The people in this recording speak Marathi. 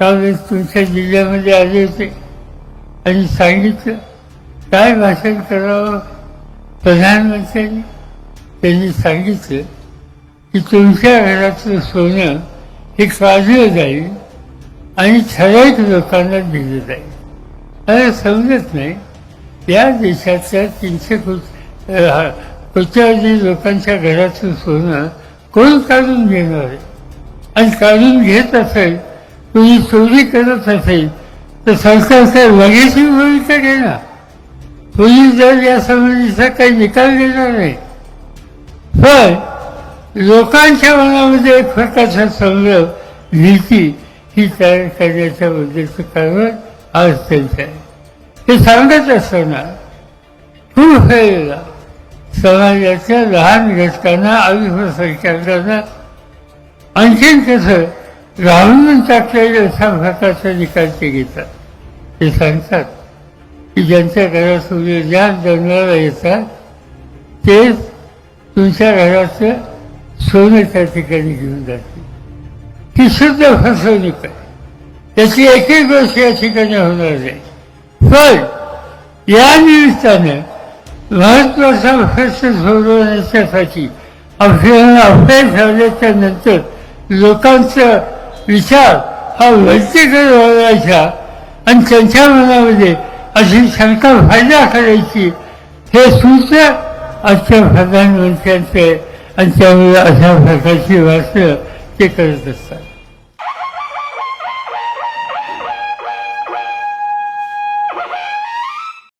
त्यावेळेस तुमच्या जिल्ह्यामध्ये आले होते. आणि सांगितलं काय भाषण करावं? प्रधानमंत्र्यांनी त्यांनी सांगितलं की तुमच्या घरातलं सोनं हे काढलं जाईल आणि ठराविक लोकांना दिलं जाईल. मला समजत नाही या देशातल्या तीनशे कोट कोट्यावधी लोकांच्या घरातलं सोनं कोण काढून घेणार आहे? आणि काढून घेत असेल कोणी चोरी करत असेल तर सरकार काय भूमिका घेणार. पोलीस जर या संबंधीचा काही निकाल देणार नाही पण लोकांच्या मनामध्ये एक प्रकारचा संग्रह भीती ही तयार करण्याच्या बद्दलचं कारण आज त्यांचं आहे. हे सांगत असताना खूप वेळेला समाजाच्या लहान घटकांना अल्पसंख्याकांना आणखीन कसं राहून टाकलेलं अशा प्रकारचा निकाल ते घेतात. ते सांगतात की ज्यांच्या घरात सूर्य ज्या जन्माला येतात ते तुमच्या घराचं सोनं त्या ठिकाणी घेऊन जातील. ती शुद्ध फसवणूक आहे. त्याची एकही गोष्ट या ठिकाणी होणार नाही. पण या निमित्तानं महत्त्वाचा प्रश्न सोडवण्यासाठी आपल्याला अभ्यास झाल्याच्यानंतर लोकांचं विचार. हा वैयक्तिक व्हायचा आणि त्यांच्या मनामध्ये अशी शंका फायदा करायची. हे सूत्र आजच्या प्रधानमंत्र्यांचे आणि त्यामुळे अशा प्रकारची भाषणं ते करत असतात.